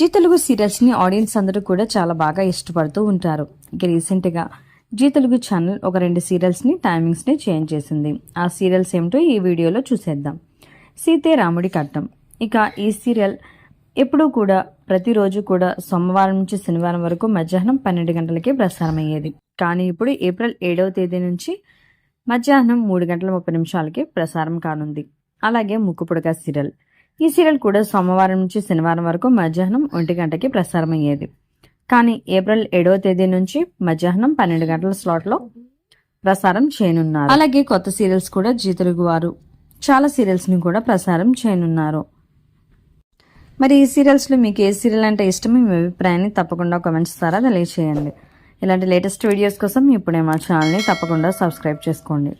G Telugu సీరియల్స్ని audience అందరూ కూడా చాలా బాగా ఇష్టపడుతూ ఉంటారు. ఇక రీసెంట్గా జీ తెలుగు ఛానల్ ఒక రెండు సీరియల్స్ని టైమింగ్స్ని చేంజ్ చేసింది. ఆ సీరియల్స్ ఏమిటో ఈ వీడియోలో చూసేద్దాం. సీతే రాముడి కట్టం. ఇక ఈ సీరియల్ ఎప్పుడూ కూడా ప్రతిరోజు కూడా సోమవారం నుంచి శనివారం వరకు మధ్యాహ్నం పన్నెండు గంటలకే ప్రసారమయ్యేది. కానీ ఇప్పుడు ఏప్రిల్ ఏడవ తేదీ నుంచి మధ్యాహ్నం మూడు గంటల ముప్పై నిమిషాలకి ప్రసారం కానుంది. అలాగే ముక్కుపుడక సీరియల్. ఈ సీరియల్ కూడా సోమవారం నుంచి శనివారం వరకు మధ్యాహ్నం ఒంటి గంటకి ప్రసారం అయ్యేది కానీ ఏప్రిల్ ఏడవ తేదీ నుంచి మధ్యాహ్నం పన్నెండు గంటల స్లాట్లో ప్రసారం చేయనున్నారు. అలాగే కొత్త సీరియల్స్ కూడా జీ వారు చాలా సీరియల్స్ని కూడా ప్రసారం చేయనున్నారు. మరి ఈ సీరియల్స్లో మీకు ఏ సీరియల్ అంటే ఇష్టం? మీ అభిప్రాయాన్ని తప్పకుండా కామెంట్స్ ద్వారా తెలియచేయండి. ఇలాంటి లేటెస్ట్ వీడియోస్ కోసం ఇప్పుడే మా ఛానల్ని తప్పకుండా సబ్స్క్రైబ్ చేసుకోండి.